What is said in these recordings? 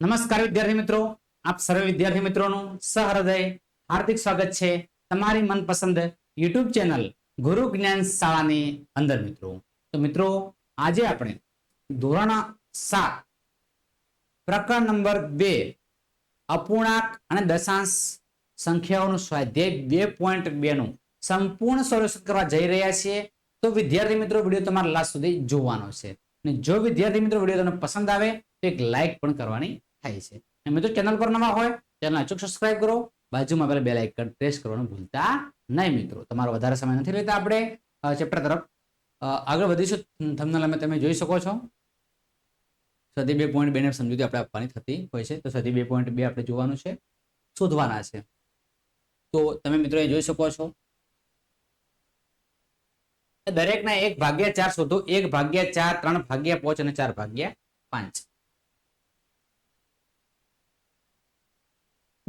નમસ્કાર વિદ્યાર્થી મિત્રો. આપ સર્વે વિદ્યાર્થી મિત્રોનું સહૃદય, હાર્દિક સ્વાગત છે તમારી મનપસંદ યુટ્યુબ ચેનલ ગુરુ જ્ઞાન શાળાની અંદર મિત્રો. તો મિત્રો, આજે આપણે ધોરણ સાત, પ્રકરણ નંબર બે, અપૂર્ણાંક અને દશાંશ સંખ્યાઓનું સ્વાધ્યાય બે પોઈન્ટ બે નું સંપૂર્ણ સોલ્યુશન કરવા જઈ રહ્યા છીએ. તો વિદ્યાર્થી મિત્રો, વીડિયો તમારા લાસ્ટ સુધી જોવાનો છે. જો વિદ્યાર્થી મિત્રો વીડિયો તમને પસંદ આવે, તો એક લાઈક પણ કરવાની થાય છે. મિત્રો ચેનલ પર નવા હોય ચેનલ અચૂક સબસ્ક્રાઇબ કરો. બાજુમાં પેલા બેલ આઇકન પ્રેસ કરવાનું ભૂલતા નહીં મિત્રો. તમારો વધારે સમય નથી લેતા આપણે ચેપ્ટર તરફ. આગળ વધીશું. થંબનેલ અમે તમે જોઈ શકો છો. સદી બે પોઈન્ટ બેને સમજૂતી આપણે આપવાની થતી હોય છે. તો સદી બે પોઈન્ટ બે આપણે જોવાનું છે. શોધવાના છે. તો તમે મિત્રો એ જોઈ શકો છો. દરેકના એક ભાગ્યા ચાર શોધો. એક ભાગ્યા ચાર, ત્રણ ભાગ્યા પાંચ અને ચાર ભાગ્યા પાંચ.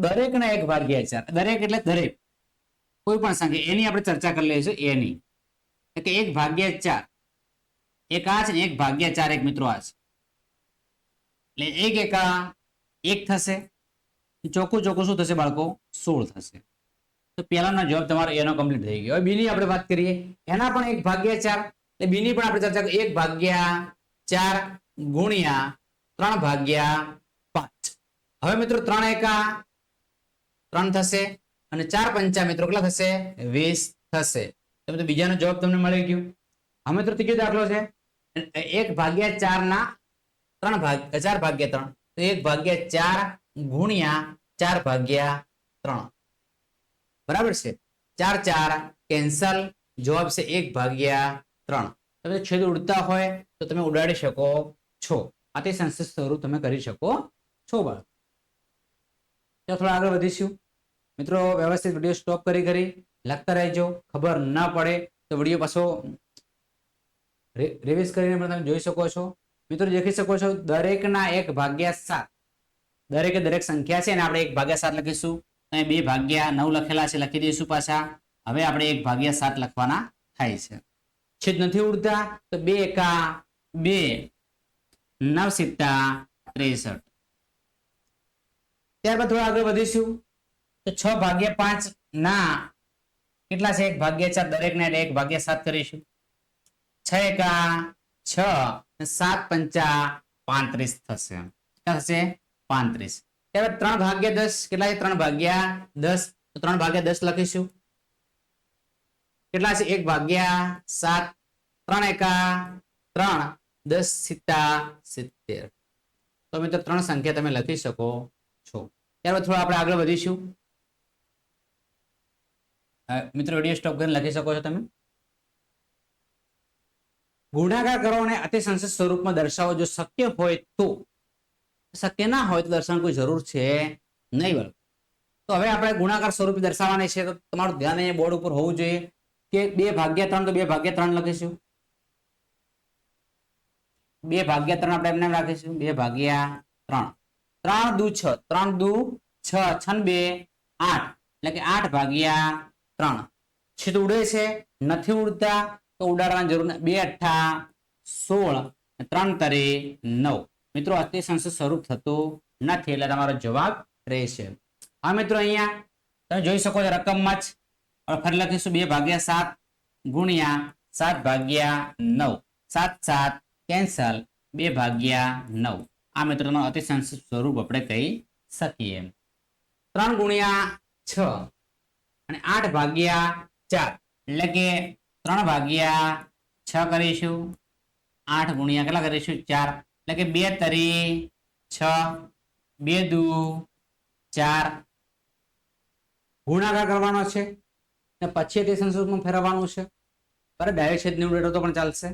દરેકના એક ભાગ્યા ચાર દરેક એટલે દરેક. કોઈ પણ સંખ્યા. એની આપણે ચર્ચા કરી લઈશું. એની એટલે કે એક ભાગ્યા ચાર. એક આ છે ને એક ભાગ્યા ચાર એક મિત્રો આ છે. એટલે એક એકા એક થશે. ચોખ્ખું ચોખ્ખું શું થશે બાળકો? સોળ થશે. તો પહેલાનો જવાબ તમારો એનો કમ્પ્લીટ થઈ ગયો. હવે બીની આપણે વાત કરીએ. એના પણ એક ભાગ્યા ચાર. એટલે બીની પણ આપણે ચર્ચા એક ભાગ્યા ચાર ગુણ્યા ત્રણ ભાગ્યા પાંચ. હવે મિત્રો ત્રણ એકા ત્રણ થશે અને ચાર પંચા મિત્રો કેટલા થશે? વીસ થશે. તો મિત્રો બીજાનો જવાબ તમને મળી ગયો. હવે મિત્રો ત્રીજો દાખલો છે? એક ભાગ્યા ચાર ના ત્રણ ભાગ ચાર ભાગ્યા ત્રણ. તો એક ભાગ્યા ચાર ગુણ્યા ચાર ભાગ્યા ત્રણ. બરાબર છે? ચાર ચાર, કેન્સલ. જવાબ છે એક ભાગ્યા ત્રણ. તમે છેદ ઉડતા હોય તો તમે ઉડાડી શકો છો. આથી સંસ્કૃત સ્વરૂપ તમે કરી શકો છો બાળક તો થોડા આગળ વધીશું. મિત્રો, વ્યવસ્થિત વીડિયો સ્ટોપ કરી કરી. લખતા રહેજો. ખબર ના પડે તો વીડિયો પાછો રિવિઝ કરીને પણ તમે જોઈ શકો છો. મિત્રો લખી શકો છો, દરેકના એક ભાગ્યા સાત. દરેકે દરેક સંખ્યા છે અને આપણે એક ભાગ્યા સાત લખીશું. અહીં બે ભાગ્યા નવ લખેલા છે, લખી દઈશું પાછા. હવે આપણે એક ભાગ્યા સાત લખવાના થાય છે. છેદ નથી ઉડતા તો બે એકા બે. નવ સિત્તા ત્રેસઠ. ત્યારબાદ થોડા આગળ વધીશું. તો છ ભાગ્યા પાંચ, ના. કેટલા છે? એક ભાગ્યા ચાર દરેક ને એક ભાગ્યા સાત કરીશું. છ એકા છ સાત પંચા પાંત્રીસ થશે. કેટલા થશે? પાંત્રીસ. ત્યારબાદ ત્રણ ભાગ્યા દસ, કેટલા છે? ત્રણ ભાગ્યા દસ. તો ત્રણ ભાગ્યા દસ લખીશું. કેટલા છે? એક ભાગ્યા સાત. ત્રણ એકા ત્રણ, દસ સિત્તા સિત્તેર. તો મિત્રો ત્રણ સંખ્યા તમે લખી શકો. ત્યારબાદ થોડા આપણે આગળ વધીશું. મિત્રો વીડિયો સ્ટોપ કરીને લખી શકો છો તમે? ગુણાકાર કરો અને અતિ સંસદ સ્વરૂપમાં દર્શાવો જો શક્ય હોય તો. શક્ય ના હોય તો દર્શાવવાની કોઈ જરૂર છે નહીં બરાબર. તો હવે આપણે ગુણાકાર સ્વરૂપે દર્શાવવાની છે તો તમારું ધ્યાન અહીંયા બોર્ડ ઉપર હોવું જોઈએ કે બે ભાગ્યા ત્રણ તો બે ભાગ્યા ત્રણ લખીશું. બે ભાગ્યા ત્રણ આપણે એમને એમ રાખીશું. બે ભાગ્યા ત્રણ. ત્રણ દુ છ, ત્રણ દુ છ, છન બે, આઠ. એટલે કે આઠ ભાગ્યા ત્રણ. છેદ ઉડે છે, નથી ઉડતા, તો ઉડાડવાની જરૂર બે અઠ્ઠા સોળ ત્રણ તરે નવ. મિત્રો અતિ સંસદ સ્વરૂપ થતું નથી, એટલે તમારો જવાબ રહેશે. હા, મિત્રો, અહીંયા તમે જોઈ શકો છો રકમમાં જ. ફરી લખીશું. બે ભાગ્યા સાત ગુણ્યા સાત ભાગ્યા નવ. સાત સાત કેન્સલ. બે ભાગ્યા નવ. આ મિત્રોનો અતિ સંક્ષિપ્ત સ્વરૂપ આપણે કહી શકીએ. ત્રણ ગુણ્યા છ અને આઠ ભાગ્યા ચાર, એટલે કે ત્રણ ભાગ્યા છ કરીશું. આઠ ગુણ્યા કેટલા કરીશું? ચાર. એટલે કે બે તરી છ, બે દુ ચાર. ગુણાકાર કરવાનો છે ને પછી તે સંસ્કૃતમાં ફેરવવાનું છે. પર ડાયરેક્ટ છેદ નીવડેલો તો પણ ચાલશે.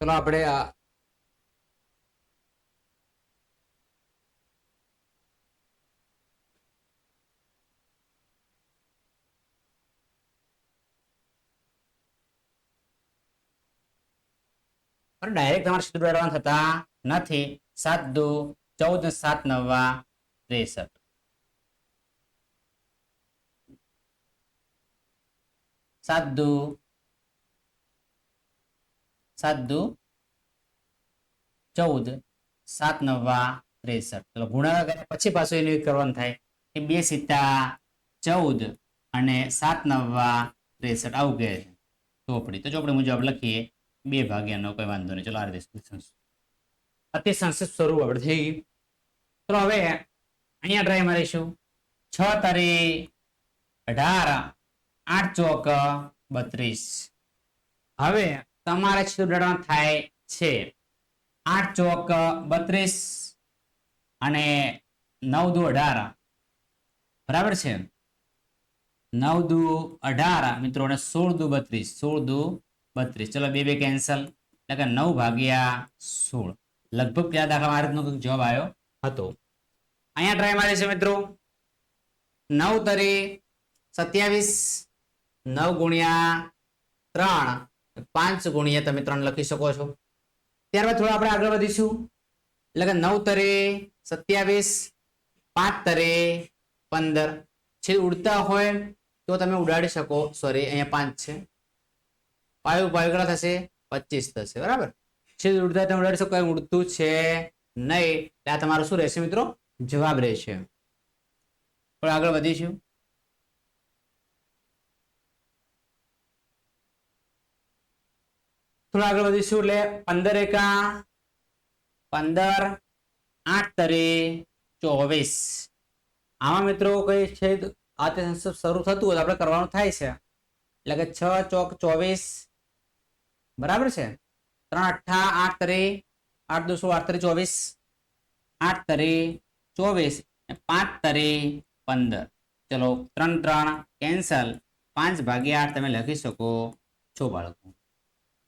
ચલો આપણે પણ ડાયરેક્ટ તમારે સીધું ઉડાડવાનું થતા નથી. સાત દુ, ચૌદ, સાત, નવા, ત્રેસઠ. સાત દુ સાત દુ, ચૌદ, સાત, નવા, ત્રેસઠ. ચલો ગુણાકાર કર્યા પછી પાછું એનું કરવાનું થાય. કે બે સીતા ચૌદ અને સાત, નવા, ત્રેસઠ. આવું કહે છે. ચોપડી. તો ચોપડી મુજબ લખીએ. બે ભાગ્યાનો કોઈ વાંધો નહીં. ચલો, આ રીતે અતિ સંક્ષિપ્ત સ્વરૂપ આપણે થઈ ગયું. ચલો, હવે અહીંયા ટ્રાય મારીશું. છ તારી અઢાર, આઠ ચોક બત્રીસ. હવે તમારે છેદુડાડવાનું થાય છે. આઠ ચોક બત્રીસ અને નવ દુ અઢાર. બરાબર છે? નવ દુ અઢાર મિત્રો અને સોળ દુ બત્રીસ. સોળ દુ બત્રીસ. ચલો બે બે કેન્સલ એટલે કે નવ ભાગ્યા સોળ. લગભગ ત્યાં દાખલા આ રીતનો કંઈક જવાબ આવ્યો હતો. અહીંયા ટ્રાય મારે છે મિત્રો. નવ તરી સત્યાવીસ, નવ ગુણ્યા ત્રણ, પાંચ ગુણ્યા તમે ત્રણ લખી શકો છો. ત્યારબાદ થોડા આપણે આગળ વધીશું. એટલે કે નવ તરે સત્યાવીસ, પાંચ તરે પંદર. છે ઉડતા હોય તો તમે ઉડાડી શકો. સોરી અહીંયા પાંચ છે. પાયું કેટલા થશે, પચીસ થશે, બરાબર? છેદ ઉડતા તમે ઉડાડી શકો એવું ઉડતું છે નહીં. એટલે આ તમારું શું રહેશે મિત્રો? જવાબ રહેશે. પણ આગળ વધીશું. થોડા આગળ વધીશું એટલે પંદર એકા, પંદર, આઠ તરી ચોવીસ. આમાં મિત્રો કઈ છેદ, આ તે શરૂ થતું હોય આપણે કરવાનું થાય છે. એટલે કે છ ચોક ચોવીસ બરાબર છે? ત્રણ અઠ્ઠા આઠ તરે, આઠ દોસો આઠ ચોવીસ. આઠ તરે ચોવીસ પાંચ તરે પંદર. ચલો, ત્રણ ત્રણ કેન્સલ. પાંચ ભાગ્યા આઠ તમે લખી શકો છો, બાળકો.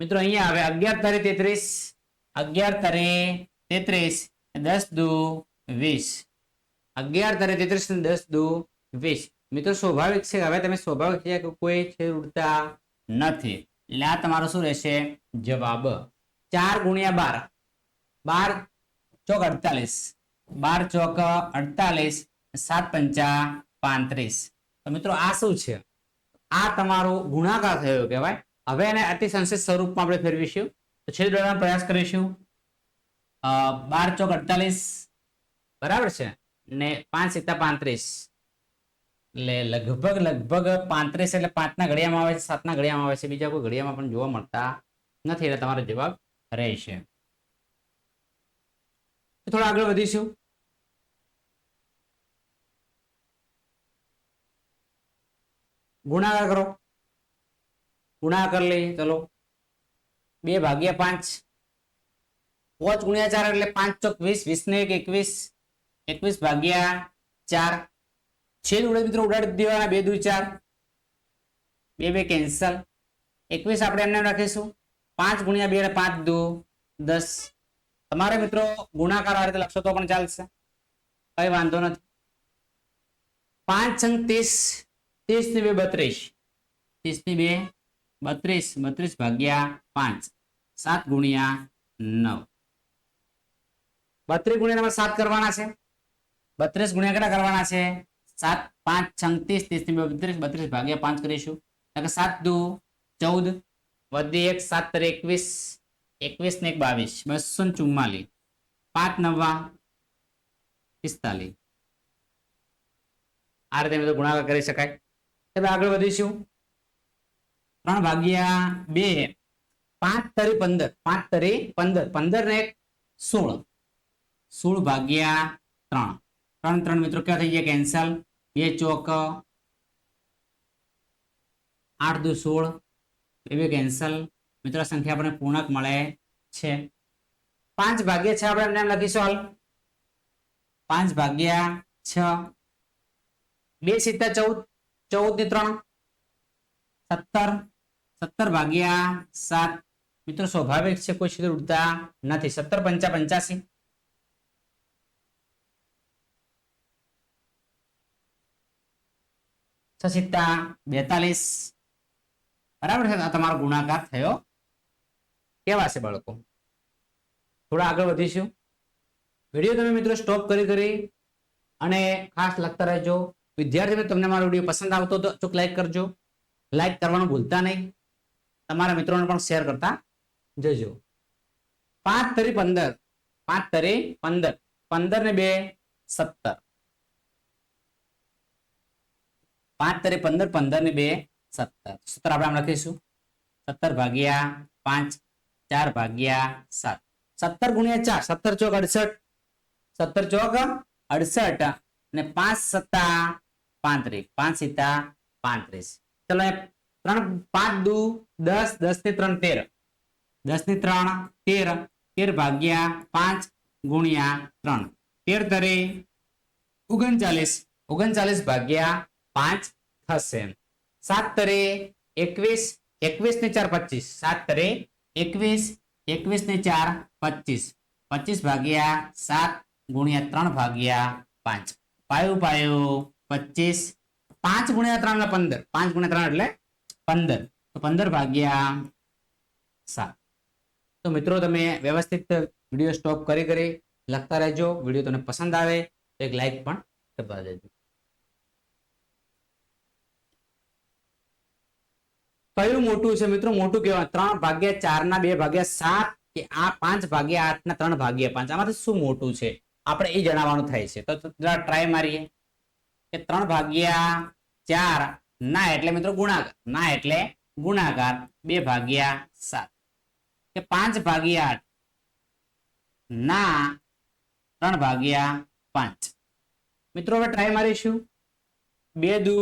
મિત્રો, અહીંયા આવે અગિયાર તારે તેત્રીસ, અગિયાર તારે તેત્રીસ દસ દુ વીસ. અગિયાર તારે તેત્રીસ ને દસ દુ વીસ. મિત્રો, સ્વાભાવિક છે હવે તમે સ્વાભાવિક છે કે કોઈ છે ઉડતા નથી. એટલે આ તમારો શું રહેશે? જવાબ ચાર ગુણ્યા બાર. બાર ચોક અડતાલીસ. બાર ચોક અડતાલીસ, સાત પંચા પાંત્રીસ. તો મિત્રો આ શું છે? આ તમારો ગુણાકાર થયો કહેવાય. હવે એને અતિસંશિત સ્વરૂપમાં આપણે ફેરવીશું. તો છેદ પ્રયાસ કરીશું. બાર ચોક અડતાલીસ. બરાબર છે? ને પાંચ સિત્તા પાંત્રીસ. એટલે લગભગ લગભગ પાંત્રીસ એટલે પાંચના ઘડિયામાં આવે છે, સાતના ઘડિયામાં આવે છે. બીજા કોઈ ઘડિયામાં પણ જોવા મળતા નથી એટલે તમારો જવાબ રહેશે. થોડા આગળ વધીશું. ગુણાકાર કરો. ગુણાકાર લઈએ, ચલો. બે ભાગ્યા પાંચ. પાંચ ગુણ્યા ચાર એટલે પાંચ ચોક વીસ વીસ ને એક એકવીસ. એકવીસ ભાગ્યા ચાર. છેદ ઉડે મિત્રો ઉડાડી દેવાના બે દુ ચાર બે બે કેન્સલ એકવીસ આપણે એમને રાખીશું. પાંચ ગુણ્યા બે પાંચ દુ દસ. તમારે મિત્રો ગુણાકાર આ રીતે લખશો તો પણ ચાલશે. કઈ વાંધો નથી. પાંચ છંગ ત્રીસ. ત્રીસની બે બત્રીસ. ત્રીસની બે બત્રીસ. બત્રીસ ભાગ્યા પાંચ. સાત ગુણ્યા નવ. બત્રીસ ગુણ્યા સાત કરવાના છે. બત્રીસ ગુણ્યા કેટલા કરવાના છે? સાત, પાંચ છત્રીસ ત્રીસ ત્રીસની બે, બત્રીસ બત્રીસ ભાગ્યા પાંચ કરીશું. સાત, દુ, ચૌદ, વધી એક, સાત, તરી એકવીસ એકવીસ ને એક બાવીસ, બસો ને ચુમ્માલીસ પાંચ નવા પિસ્તાલીસ. આ રીતે બધો ગુણાકાર કરી શકાય. હવે આગળ વધીશું. ત્રણ ભાગ્યા બે, પાંચ તરી પંદર, પાંચ તરી પંદર પંદર ને સોળ. સોળ ભાગ્યા ત્રણ. ત્રણ ત્રણ મિત્રો ક્યાં થઈ ગયા? કેન્સલ. બે ચોક, આઠ દુ સોળ બે બે કેન્સલ મિત્રો, સંખ્યા આપણને પૂર્ણક મળે છે. પાંચ ભાગ્યા છ આપણે એમને એમ લખીશું હાલ. પાંચ ભાગ્યા છ. બે સિત્તેર ચૌદ ચૌદ ને ત્રણ. સત્તર સત્તર ભાગ્યા સાત. મિત્રો, સ્વાભાવિક છે, કોઈ સીધું ઉડતા નથી. સત્તર પંચા પંચાસી છ સિત્તા બેતાલીસ. બરાબર છે? તમારો ગુણાકાર થયો. કેવા છે બાળકો? થોડા આગળ વધીશું. વીડિયો તમે મિત્રો સ્ટોપ કરી કરી અને ખાસ લખતા રહેજો. વિદ્યાર્થી તમને મારો વીડિયો પસંદ આવતો તો ચૂક લાઈક કરજો. લાઈક કરવાનું ભૂલતા નહીં. તમારા મિત્રોને પણ શેર કરતા જજો. પાંચ તરી પંદર. પાંચ તરી પંદર. પંદર ને બે, સત્તર. પાંચ તરે પંદર પંદર ને બે, સત્તર. સત્તર આપણે આમ લખીશું. સત્તર ભાગ્યા પાંચ, ચાર ભાગ્યા સાત. સત્તર ગુણ્યા ચાર, સત્તર ચોક અડસઠ. સત્તર ચોક અડસઠ. અને પાંચ સત્તા પાંત્રીસ. પાંચ સીતા પાંત્રીસ. ચલો ત્રણ, પાંચ, દુ, દસ દસ ને ત્રણ, તેર. દસ ને ત્રણ, તેર. તેર ભાગ્યા પાંચ ગુણ્યા ત્રણ. તેર તરે ઓગણચાલીસ. ઓગણચાલીસ ભાગ્યા પાંચ થશે. સાત તરે એકવીસ એકવીસ ને ચાર પચીસ. સાત તરે એકવીસ એકવીસ ને ચાર પચીસ. પચીસ ભાગ્યા સાત ગુણ્યા ત્રણ ભાગ્યા પાંચ. પાયું પાયું, પચીસ. પાંચ ગુણ્યા ત્રણ એટલે પંદર. પાંચ ગુણ્યા ત્રણ એટલે પંદર. તો પંદર ભાગ્યા સાત. તો મિત્રો તમે વ્યવસ્થિત વીડિયો સ્ટોપ કરી કરી લખતા રહેજો. વીડિયો તમને પસંદ આવે તો એક લાઈક પણ દબાવી રહેજો. કયું મોટું છે મિત્રો? મોટું કહેવાય ત્રણ ભાગ્યા ચાર ના બે ભાગ્યા સાત કે આ પાંચ ભાગ્યા આઠ ના ત્રણ ભાગ્યા પાંચ. આમાંથી શું મોટું છે? આપણે એ જણાવવાનું થાય છે. તો ટ્રાય મારીએ. કે ત્રણ ભાગ્યા ચાર ના એટલે મિત્રો ગુણાકાર. ના એટલે ગુણાકાર. બે ભાગ્યા સાત. કે પાંચ ભાગ્યા આઠ. ના ત્રણ ભાગ્યા પાંચ. મિત્રો હવે ટ્રાય મારીશું. બે દુ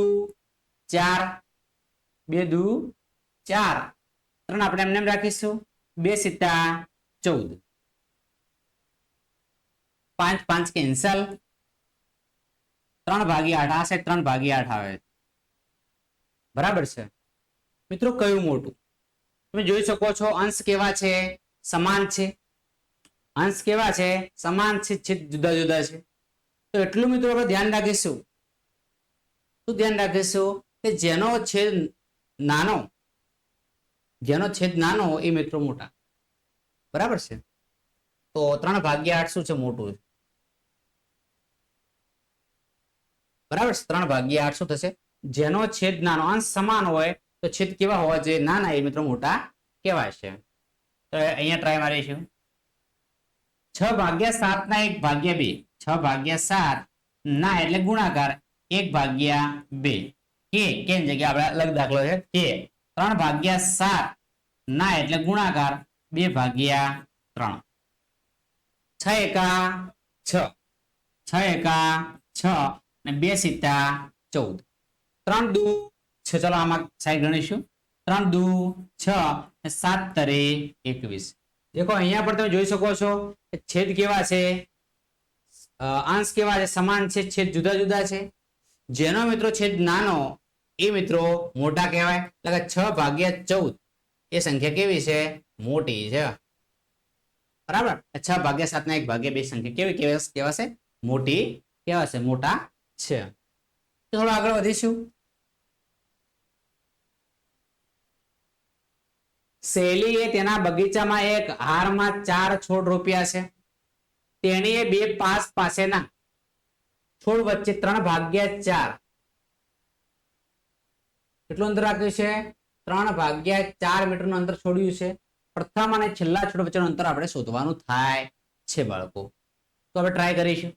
ચાર. બે દુ ચાર. ત્રણ આપણે એમને રાખીશું. બે સિત્તા ચૌદ. પાંચ પાંચ કેન્સલ. ત્રણ ભાગ્યા આઠ. આ સાઈડ ત્રણ ભાગ્યા આઠ આવે. બરાબર છે? મિત્રો, કયું મોટું? તમે જોઈ શકો છો, અંશ કેવા છે? સમાન છે. અંશ કેવા છે? સમાન છે, છેદ જુદા જુદા છે. તો એટલું મિત્રો આપણે ધ્યાન રાખીશું. શું ધ્યાન રાખીશું? કે જેનો છેદ નાનો જેનો છેદ નાનો એ મિત્રો મોટા. બરાબર છે? તો ત્રણ ભાગ્યા આઠ શું છે? મોટું બરાબર ત્રણ ભાગ્યા આઠ શું થશે? જેનો છેદ નાનો અંશ સમાન હોય, તો છેદ કેવા હોવા જોઈએ? નાના એ મિત્રો મોટા કેવાય છે. તો અહીંયા ટ્રાય મારીશું છ ભાગ્યા સાત ના એક ભાગ્યા બે. છ ભાગ્યા સાત ના એટલે ગુણાકાર. એક ભાગ્યા બે. કે કેમ? જગ્યા આપણે અલગ દાખલો છે. કે ત્રણ ભાગ્યા સાત. ના, એટલે ગુણાકાર બે ભાગ્યા ત્રણ. છ એકા છ. છ એકા છ ને બે સિત્તા ચૌદ. ત્રણ દુ છ. ચલો આમાં સાઈડ ગણીશું. ત્રણ દુ છ ને સાત તરે એકવીસ. દેખો, અહીંયા પણ તમે જોઈ શકો છો કે છેદ કેવા છે? અંશ કેવા છે? સમાન છે, છેદ જુદા જુદા છે. જેનો મિત્રો છેદ નાનો એ મિત્રો મોટા કહેવાય એટલે કે છ ભાગ્યા ચૌદ. એ સંખ્યા કેવી છે? મોટી છે. બરાબર? છ ભાગ્યા સાત ના એક ભાગ્યા બે સંખ્યા કેવી કેવાશે મોટી કેવાશે મોટા છે. થોડો આગળ વધીશું. શૈલીએ તેના બગીચામાં એક હારમાં ચાર છોડ રોપ્યા છે. તેણીએ બે પાસ પાસેના છોડ વચ્ચે ત્રણ ભાગ્યા ચાર. કેટલું અંતર રાખ્યું છે? ત્રણ ભાગ્યા ચાર મીટરનું અંતર છોડ્યું છે. પ્રથમ અને છેલ્લા છોડ વચ્ચેનું અંતર આપણે શોધવાનું થાય છે, બાળકો. તો આપણે ટ્રાય કરીશું.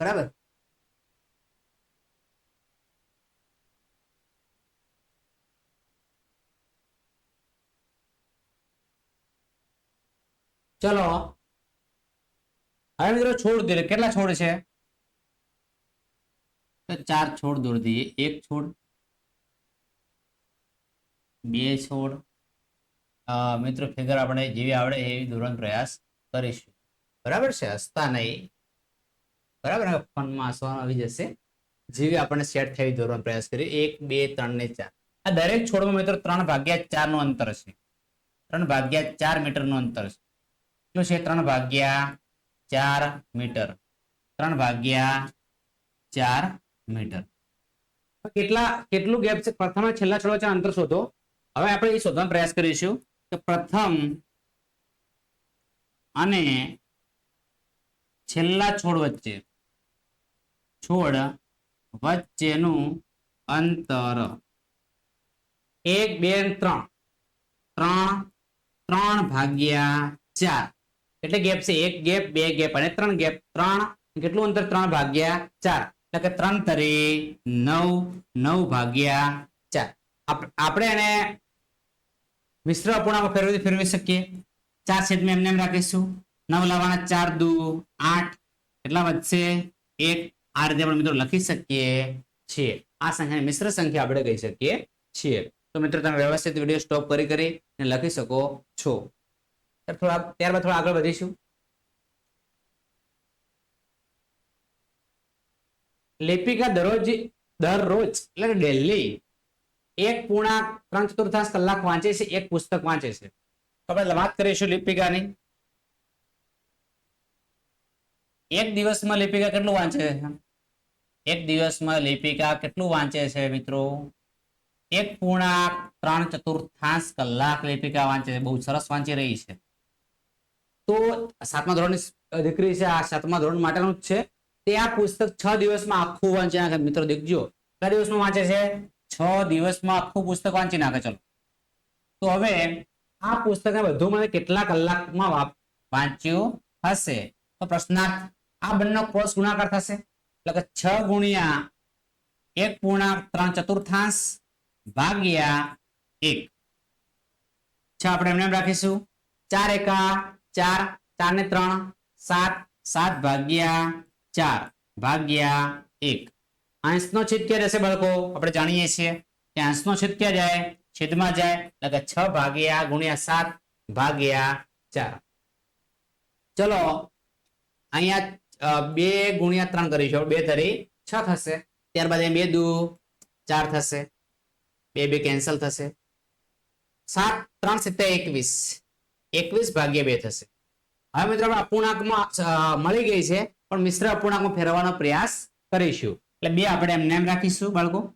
બરાબર? ચલો. હવે મિત્રો છોડ દે કેટલા છોડ છે? તો ચાર છોડ દોરી દઈએ એક છોડ, બે છોડ. મિત્રો, ફિગર આપણે જેવી આવડે એવી દોરવાનો પ્રયાસ કરીશું. બરાબર છે? હસતા નહીં. બરાબર? ફોનમાં હસવાનું આવી જશે. જેવી આપણે સેટ થઈ દોરવાનો પ્રયાસ કરીએ. એક, બે, ત્રણ ને ચાર. આ દરેક છોડમાં મિત્રો ત્રણ ભાગ્યા ચારનું અંતર છે. ત્રણ ભાગ્યા ચાર મીટરનું અંતર છે. શું છે? ત્રણ ભાગ્યા ચાર મીટર. ત્રણ ભાગ્યા ચાર મીટર કેટલા, કેટલું ગેપ છે? પ્રથમ છેલ્લા છોડ વચ્ચે અંતર શોધો. હવે આપણે એ શોધવાનો પ્રયાસ કરીશું કે પ્રથમ અને છેલ્લા છોડ વચ્ચે, છોડ વચ્ચેનું અંતર એક, બે ત્રણ. ત્રણ ત્રણ ભાગ્યા ચાર. એટલે ગેપ છે, એક ગેપ બે ગેપ અને ત્રણ ગેપ ત્રણ, કેટલું અંતર? ત્રણ ભાગ્યા ચાર. એટલે કે ત્રણ તરી નવ નવ ભાગ્યા ચાર. આપણે એને મિશ્ર અપૂર્ણાંક ફેરવી ફેરવી શકીએ. ચાર છેદમાં એમને એમ રાખીશું. નવ લાવવાના ચાર દુ આઠ. એટલા વધશે? એક. આ રીતે આપણે મિત્રો લખી શકીએ છીએ. આ સંખ્યાને મિશ્ર સંખ્યા આપણે કહી શકીએ છીએ. તો મિત્રો તમે વ્યવસ્થિત વીડિયો સ્ટોપ કરી કરી લખી શકો છો. ત્યારબાદ થોડા આગળ વધીશું. લેપિકા દરરોજ દરરોજ એટલે ડેલી એક પૂર્ણાંક ત્રણ ચતુર્થાંશ કલાક વાંચે છે, એક પુસ્તક વાંચે છે. આપણે વાત કરીશું લિપિકાની. એક દિવસમાં લિપિકા કેટલું વાંચે છે? એક દિવસમાં લિપિકા કેટલું વાંચે છે મિત્રો? એક પૂર્ણાંક ત્રણ ચતુર્થાંશ કલાક લિપિકા વાંચે છે. બહુ સરસ વાંચી રહી છે. તો સાતમા ધોરણની દીકરી છે, આ સાતમા ધોરણ માટેનું જ છે. તે આ પુસ્તક છ દિવસમાં આખું વાંચી નાખે. મિત્રો દેખજો કયા દિવસમાં વાંચે છે? છ દિવસમાં આખું પુસ્તક વાંચી નાખે. ચલો. તો હવે આ પુસ્તકને બધું મને કેટલા કલાકમાં વાંચ્યું હશે? તો પ્રશ્નાર્થ, આ બંને ક્રોસ ગુણાકાર થશે. એટલે કે છ ગુણ્યા એક પૂર્ણાંક ત્રણ ચતુર્થાંશ ભાગ્યા એક. છ આપણે એમને એમ રાખીશું. ચાર એકા ચાર ચાર ને ત્રણ, સાત સાત ભાગ્યા ચાર ભાગ્યા એક. અંશનો છેદ ક્યાં જશે બાળકો? આપણે જાણીએ છીએ કે અંશનો છેદ ક્યાં જાય? છેદમાં જાય એટલે કે છ ભાગ્યા ગુણ્યા સાત ભાગ્યા ચાર. ચલો, અહીંયા બે ગુણ્યા ત્રણ કરીશું. બે તરી છ થશે. ત્યારબાદ બે દુ, ચાર થશે. બે બે કેન્સલ થશે. સાત, ત્રણ સિત્તેર એકવીસ. એકવીસ ભાગ્યા બે થશે. હવે મિત્રો, આપણે અપૂર્ણાંકમાં મળી ગઈ છે પણ મિશ્ર અપૂર્ણાંકમાં ફેરવવાનો પ્રયાસ કરીશું. એટલે બે આપણે એમને એમ રાખીશું બાળકો.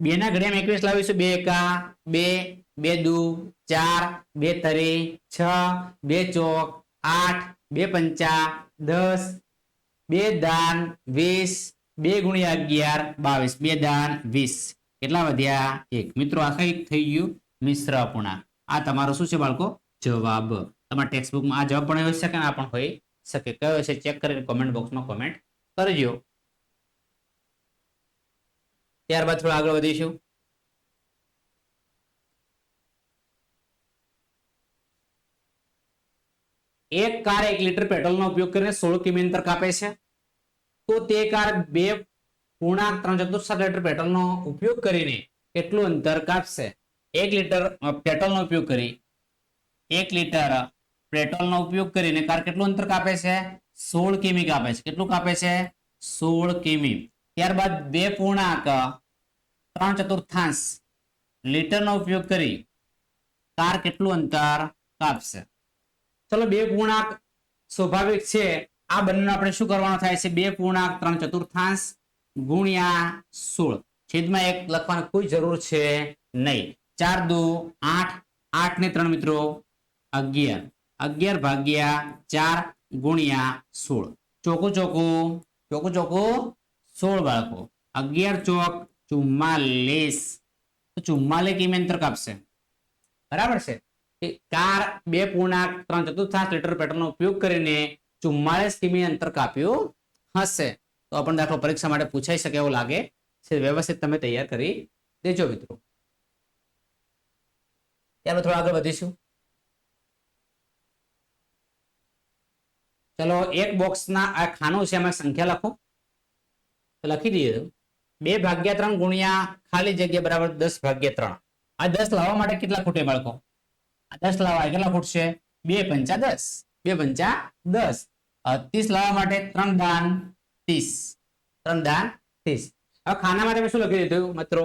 બે ના ઘડિયામાં એકવીસ લાવીશું. બે એકા, બે બે દુ, ચાર, બે તરી, છ, બે ચોક, આઠ, બે પંચા, દસ, બે દાન, વીસ, બે ગુણ્યા અગિયાર, બાવીસ. બે દાન, વીસ. કેટલા વધ્યા? એક. મિત્રો, આ એક થઈ ગયું મિશ્ર અપૂર્ણાંક. આ તમારો શું છે બાળકો? જવાબ. તમારા ટેક્સ્ટ બુકમાં આ જવાબ પણ હોઈ શકે આ પણ હોઈ શકે કયો છે ચેક કરીને કોમેન્ટ બોક્સમાં કોમેન્ટ કરજો. ત્યારબાદ થોડા આગળ વધીશું. એક કાર એક લીટર પેટ્રોલનો ઉપયોગ કરીને સોળ કિમી અંતર કાપે છે. તો તે કાર બે પૂર્ણાંક ત્રણ ચતુર્થાંશ લીટર પેટ્રોલનો ઉપયોગ કરીને કેટલું અંતર કાપશે? એક લીટર પેટ્રોલનો ઉપયોગ કરી એક લીટર પેટ્રોલનો ઉપયોગ કરીને કાર કેટલું અંતર કાપે છે? સોળ કિમી કાપે છે. કેટલું કાપે છે? સોળ કિમી. ત્યારબાદ બે પૂર્ણાંક, ત્રણ ચતુર્થાંશ લીટરનો ઉપયોગ કરી કાર કેટલું અંતર કાપશે? ચલો, બે પૂર્ણાંક સ્વાભાવિક છે. આ બંને આપણે શું કરવાનું થાય છે? બે પૂર્ણાંક, ત્રણ ચતુર્થાંશ ગુણ્યા સોળ. છેદમાં એક લખવાની કોઈ જરૂર છે નહીં. ચાર દુ, આઠ. આઠ ને ત્રણ મિત્રો, અગિયાર. અગિયાર ભાગ્યા ચાર ગુણ્યા સોળ. ચોખ્ખું ચોખ્ખું ચોખ્ખું ચોખ્ખું સોળ બાળકો. અગિયાર ચોક ચુમ્માલીસ. તો ચુમ્માલીસ કિમી અંતર કાપશે? બરાબર છે? કાર બે પૂર્ણાંક, ત્રણ ચતુર્થાંશ લીટર પેટ્રોલનો ઉપયોગ કરીને ચુમ્માલીસ કિમી અંતર કાપ્યું હશે? તો આપણને દાખલો પરીક્ષા માટે પૂછાઈ શકે એવું લાગે છે. વ્યવસ્થિત તમે તૈયાર કરી દેજો મિત્રો. ત્યારબાદ થોડા આગળ વધીશું. ચલો, એક બોક્સના આ ખાનું છે, એમાં સંખ્યા લખો. તો લખી દઈએ. બે ભાગ્યા ત્રણ ગુણ્યા ખાલી જગ્યા બરાબર દસ ભાગ્યા ત્રણ. આ દસ લાવવા માટે કેટલા ખૂટે બાળકો? આ દસ લાવવા કેટલા ખૂટ છે બે પંચા દસ. બે પંચા દસ. ત્રીસ લાવવા માટે ત્રણ દાન ત્રીસ. ત્રણ દાન ત્રીસ. હવે ખાના માટે મેં શું લખી દીધું, મિત્રો?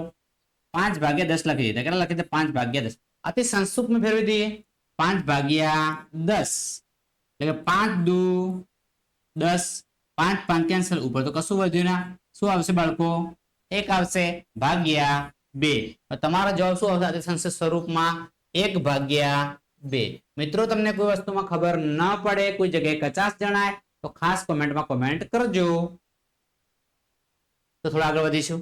પાંચ ભાગ્યા દસ લખી દીધા. કેટલા લખી દીધા? પાંચ ભાગ્યા દસ. આથી સંસ્કૃતમાં ફેરવી દઈએ. પાંચ ભાગ્યા દસ. એટલે પાંચ દુ, દસ, પાંચ પાંચ કેન્સલ ઉપર. તો કશું વધ્યું ના? શું આવશે બાળકો? એક આવશે ભાગ્યા બે. તમારો જવાબ શું આવશે? અતિસંસ્કૃત સ્વરૂપમાં એક ભાગ્યા બે. મિત્રો, તમને કોઈ વસ્તુમાં ખબર ન પડે, કોઈ જગ્યાએ કચાસ જણાય, તો ખાસ કોમેન્ટમાં કોમેન્ટ કરજો. તો થોડા આગળ વધીશું.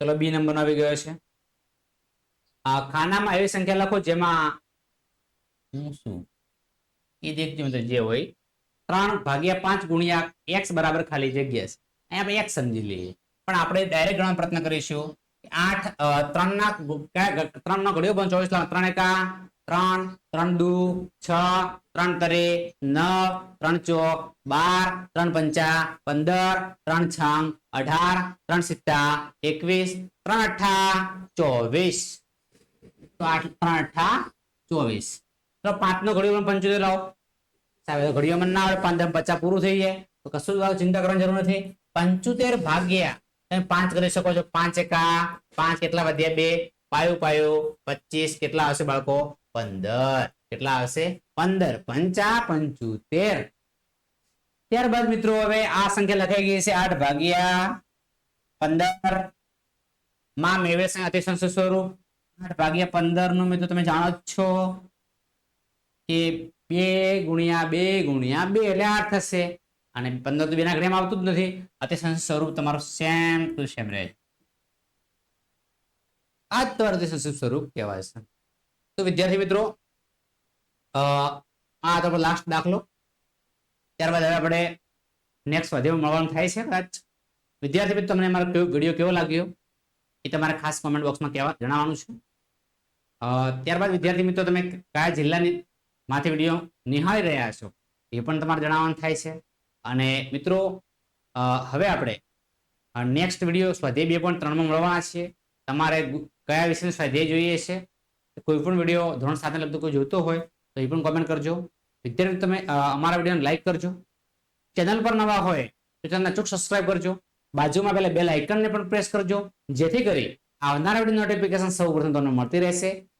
ચલો, બી નંબર આવી ગયો છે. ખાનામાં એવી સંખ્યા લખો જેમાં એ દેખજો જે હોય. ત્રણ ભાગ્યા પાંચ ગુણ્યા એક્સ બરાબર ખાલી જગ્યા છે. અહીંયા આપણે એક્સ સમજી લઈએ. પણ આપણે ડાયરેક્ટ ગણવાનો પ્રયત્ન કરીશું આઠ ત્રણ ના ત્રણ નો ઘડિયો પણ ચોવીસ ત્રણ એકા, ત્રણ ત્રણ દુ, છ, ત્રણ તરે, નવ, ત્રણ ચોક, બાર, ત્રણ પંચા, પંદર, ત્રણ છંગ, અઢાર, ત્રણ સિત્તા, એકવીસ, ત્રણ અઠા, ચોવીસ. તો આઠ ત્રણ અઠ્ઠા ચોવીસ તો પાંચનો ઘડિયો પણ પંચોતેર લાવો સાહેબ ઘડિયામાં ના આવે પાંચ પચાસ પૂરું થઈ જાય તો કશું જ ચિંતા કરવાની જરૂર નથી પંચોતેર ભાગ્યા તમે પાંચ કરી શકો છો પાંચ એકા પાંચ કેટલા વધ્યા બે પાયો પાયો પચીસ કેટલા આવશે બાળકો પંદર કેટલા આવશે પંદર પંચા પંચોતેર ત્યારબાદ મિત્રો હવે આ સંખ્યા લખાઈ ગઈ છે આઠ ભાગ્યા પંદરમાં મેળવે છે અતિ સંસ્કૃત સ્વરૂપ આઠ ભાગ્યા પંદરનું મિત્રો તમે જાણો જ છો કે બે ગુણ્યા બે ગુણ્યા બે એટલે આઠ થશે. અને પંદર તો બેના ઘડિયામાં આવતું જ નથી. અતિ સ્વરૂપ તમારું સેમ ટુ સેમ રહે આ જ તમારું અતિ સંસ્કૃત સ્વરૂપ કહેવાય છે. તો વિદ્યાર્થી મિત્રો આ તો લાસ્ટ દાખલો. ત્યારબાદ હવે આપણે નેક્સ્ટ વધે મળવાનું થાય છે કદાચ વિદ્યાર્થી મિત્રો, તમને મારો વીડિયો કેવો લાગ્યો? એ તમારે ખાસ કોમેન્ટ બોક્સમાં કહેવા જણાવવાનું છે. ત્યારબાદ વિદ્યાર્થી મિત્રો, તમે કયા જિલ્લાની માંથી વીડિયો નિહાળી રહ્યા છો એ પણ તમારે જણાવવાનું થાય છે. અને મિત્રો હવે આપણે નેક્સ્ટ વીડિયો સ્વાધ્યાય બે પોઈન્ટ ત્રણમાં મળવાના છીએ. તમારે કયા વિષયનો સ્વાધ્યાય જોઈએ છે? કોઈ પણ વીડિયો ધોરણ સાથે લગતો કોઈ જોતો હોય, તો એ પણ કોમેન્ટ કરજો. વિદ્યાર્થી તમે અમારા વિડીયોને લાઈક કરજો. ચેનલ પર નવા હોય, તો ચેનલને અચૂક સબસ્ક્રાઇબ કરજો. બાજુમાં પેલા બેલ આઇકનને પણ પ્રેસ કરજો. જેથી કરી આવનારા વીડિયો નોટિફિકેશન સૌ પ્રથમ તમને મળતી રહેશે.